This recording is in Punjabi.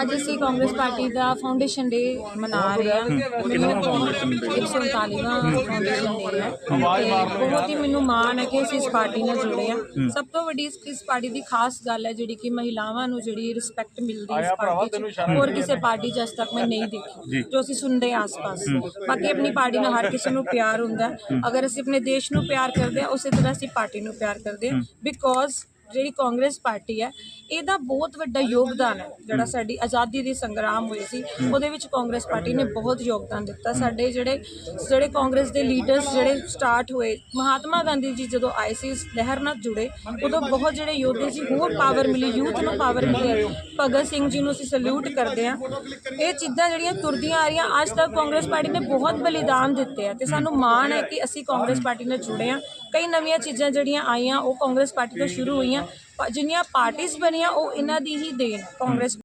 ਅੱਜ ਅਸੀਂ ਕਾਂਗਰਸ ਪਾਰਟੀ ਦਾ ਫਾਊਂਡੇਸ਼ਨ ਡੇ ਮਨਾ ਰਹੇ ਹਾਂ। ਕਿੰਨਾ ਫਾਊਂਡੇਸ਼ਨ ਡੇ 139ਵਾਂ ਫਾਊਂਡੇਸ਼ਨ ਡੇ ਹੈ। ਤੇ ਬਹੁਤ ਹੀ ਮੈਨੂੰ ਮਾਣ ਹੈ ਕਿ ਅਸੀਂ ਇਸ ਪਾਰਟੀ ਨਾਲ ਜੁੜੇ ਆ ਸਭ ਤੋਂ ਵੱਡੀ ਇਸ ਇਸ ਪਾਰਟੀ ਦੀ ਖਾਸ ਗੱਲ ਹੈ ਜਿਹੜੀ ਕਿ ਮਹਿਲਾਵਾਂ ਨੂੰ ਜਿਹੜੀ ਰਿਸਪੈਕਟ ਮਿਲਦੀ ਹੈ ਇਸ ਪਾਰਟੀ 'ਚ। ਹੋਰ ਕਿਸੇ ਪਾਰਟੀ 'ਚ ਅੱਜ ਤੱਕ ਮੈਂ ਨਹੀਂ ਦੇਖੀ ਜੋ। ਅਸੀਂ ਸੁਣਦੇ ਆਸ-ਪਾਸ। ਬਾਕੀ ਆਪਣੀ ਪਾਰਟੀ ਨਾਲ ਹਰ ਕਿਸੇ ਨੂੰ ਪਿਆਰ ਹੁੰਦਾ ਅਗਰ ਅਸੀਂ ਆਪਣੇ ਦੇਸ਼ ਨੂੰ ਪਿਆਰ ਕਰਦੇ ਹਾਂ ਉਸੇ ਤਰ੍ਹਾਂ ਅਸੀਂ ਪਾਰਟੀ ਨੂੰ ਪਿਆਰ ਕਰਦੇ ਹਾਂ। ਬਿਕੋਜ਼ ਜਿਹੜੀ ਕਾਂਗਰਸ ਪਾਰਟੀ ਹੈ ਇਹਦਾ ਬਹੁਤ ਵੱਡਾ ਯੋਗਦਾਨ ਹੈ ਜਿਹੜਾ ਸਾਡੀ ਆਜ਼ਾਦੀ ਦੀ ਸੰਗਰਾਮ ਹੋਈ ਸੀ ਉਹਦੇ ਵਿੱਚ ਕਾਂਗਰਸ ਪਾਰਟੀ ਨੇ ਬਹੁਤ ਯੋਗਦਾਨ ਦਿੱਤਾ। ਸਾਡੇ ਜਿਹੜੇ ਜਿਹੜੇ ਕਾਂਗਰਸ ਦੇ ਲੀਡਰਸ ਜਿਹੜੇ ਸਟਾਰਟ ਹੋਏ ਮਹਾਤਮਾ ਗਾਂਧੀ ਜੀ ਜਦੋਂ ਆਏ ਸੀ ਇਸ ਲਹਿਰ ਨਾਲ ਜੁੜੇ ਉਦੋਂ ਬਹੁਤ ਜਿਹੜੇ ਯੋਧੇ ਸੀ ਹੋਰ ਪਾਵਰ ਮਿਲੀ ਯੂਥ ਨੂੰ ਪਾਵਰ ਮਿਲੀ। ਭਗਤ ਸਿੰਘ ਜੀ ਨੂੰ ਅਸੀਂ ਸਲੂਟ ਕਰਦੇ ਹਾਂ। ਇਹ ਚੀਜ਼ਾਂ ਜਿਹੜੀਆਂ ਤੁਰਦੀਆਂ ਆ ਰਹੀਆਂ ਅੱਜ ਤੱਕ ਕਾਂਗਰਸ ਪਾਰਟੀ ਨੇ ਬਹੁਤ ਬਲੀਦਾਨ ਦਿੱਤੇ ਆ ਤੇ ਸਾਨੂੰ ਮਾਣ ਹੈ ਕਿ ਅਸੀਂ ਕਾਂਗਰਸ ਪਾਰਟੀ ਨਾਲ ਜੁੜੇ ਹਾਂ। ਕਈ ਨਵੀਆਂ ਚੀਜ਼ਾਂ ਜਿਹੜੀਆਂ ਆਈਆਂ ਉਹ ਕਾਂਗਰਸ ਪਾਰਟੀ ਤੋਂ ਸ਼ੁਰੂ ਹੋਈਆਂ ਪ- ਜਿੰਨੀਆਂ ਪਾਰਟੀਆਂ ਬਣੀਆਂ ਉਹ ਇਹਨਾਂ ਦੀ ਹੀ ਦੇਣ ਕਾਂਗਰਸ